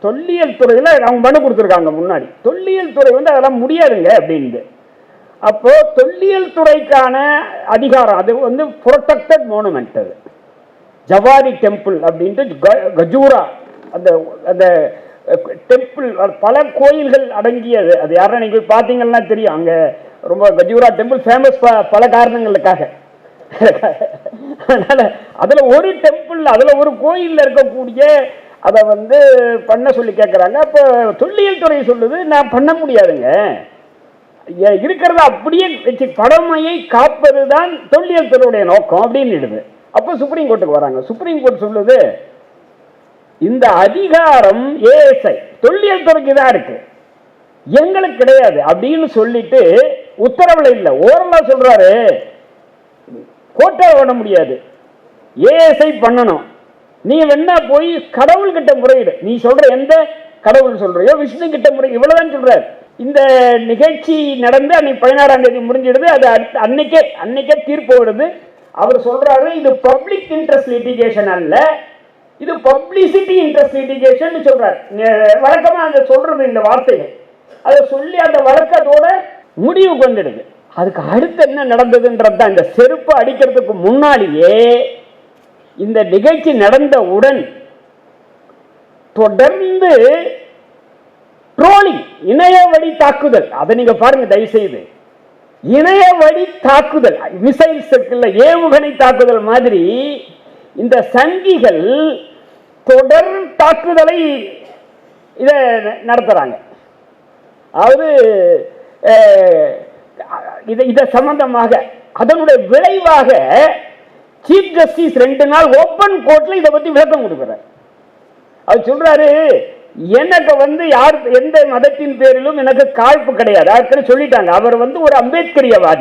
தொல்லியல் துறையில் அவங்க மனு கொடுத்துருக்காங்க முன்னாடி. தொல்லியல் துறை வந்து அதெல்லாம் முடியாதுங்க அப்படின்ட்டு அப்போது தொல்லியல் துறைக்கான அதிகாரம் அது வந்து புரொட்டக்டட் மோனுமெண்ட் அது. ஜவாரி டெம்பிள் அப்படின்ட்டு க- கஜூரா அந்த அந்த டெம்பிள் பல கோயில்கள் அடங்கியது. அது யாரும் நீங்கள் பார்த்தீங்கன்னா தெரியும். அங்கே ரொம்ப கஜூரா டெம்பிள் ஃபேமஸ் பல காரணங்களுக்காக. அதனால் அதில் ஒரு டெம்பிள் அதில் ஒரு கோயிலில் இருக்கக்கூடிய அதை வந்து பண்ண சொல்லி கேட்குறாங்க அப்போ தொல்லியல் துறை சொல்லுது நான் பண்ண முடியாதுங்க. ஏ- இருக்கிறத அப்படியே வச்சு கடமையை காப்பது தான் தொல்லியல் துறையுடைய நோக்கம் அப்படின்னு அப்போ சுப்ரீம் கோர்ட்டுக்கு வராங்க. சுப்ரீம் கோர்ட் சொல்லுது இந்த அதிகாரம் ஏஎஸ்ஐ தொல்லியல் துறைக்கு தான் இருக்கு. எங்களுக்கு கிடையாது அப்படின்னு சொல்லிட்டு உத்தரவுல இல்லை. ஓரலா சொல்றாரு கோட்டை விட முடியாது. ஏஎஸ்ஐ பண்ணணும். நீ வேணா போய் கடவுள் கிட்ட முறையிடு. நீ சொல்ற எந்த கடவுள் சொல்றியோ விஷ்ணு கிட்ட முறை இவ்வளவுதான் சொல்றாரு. இந்த நிகழ்ச்சி நடந்து அன்னைக்கு பதினாறாம் தேதி முடிஞ்சிடுது. அது அடுத்த அன்னைக்கே அன்னைக்கே தீர்ப்பு வருது அவர் சொல்றாரு இது பப்ளிக் இன்ட்ரெஸ்ட் லிட்டிகேஷன் அல்ல. இது பப்ளிசிட்டி இன்ட்ரெஸ்ட் லிட்டிகேஷன் சொல்றாரு. வழக்கமா அதை சொல்றது இந்த வார்த்தைகள். அதை சொல்லி அந்த வழக்கத்தோட முடிவு கொண்டுடுது. அதுக்கு அடுத்து என்ன நடந்ததுன்றது தான் இந்த செருப்பு அடிக்கிறதுக்கு முன்னாடியே இந்த நிகழ்ச்சி நடந்தவுடன் தொடர்ந்து ட்ரோலிங் இணைய வழி தாக்குதல். அதை நீங்க பாருங்க தயவு செய்து இணைய வழி தாக்குதல் மிசைல்ஸ் இருக்குல்ல ஏவுகணை தாக்குதல் மாதிரி இந்த சங்கிகள் தொடர் தாக்குதலை இதை நடத்துறாங்க. அதாவது இதை இதை சம்பந்தமாக அதனுடைய விளைவாக சீஃப் ஜஸ்டிஸ் ரெண்டு நாள் ஓப்பன் கோர்ட்ல இதை பத்தி விளக்கம் கொடுக்குறார். அவர் சொல்றாரு எனக்கு வந்து யார் எந்த மதத்தின் பேரிலும் எனக்கு காழ்ப்பு கிடையாது. அதுக்கு சொல்லிட்டாங்க. அவர் வந்து ஒரு அம்பேத்கரியவாதி.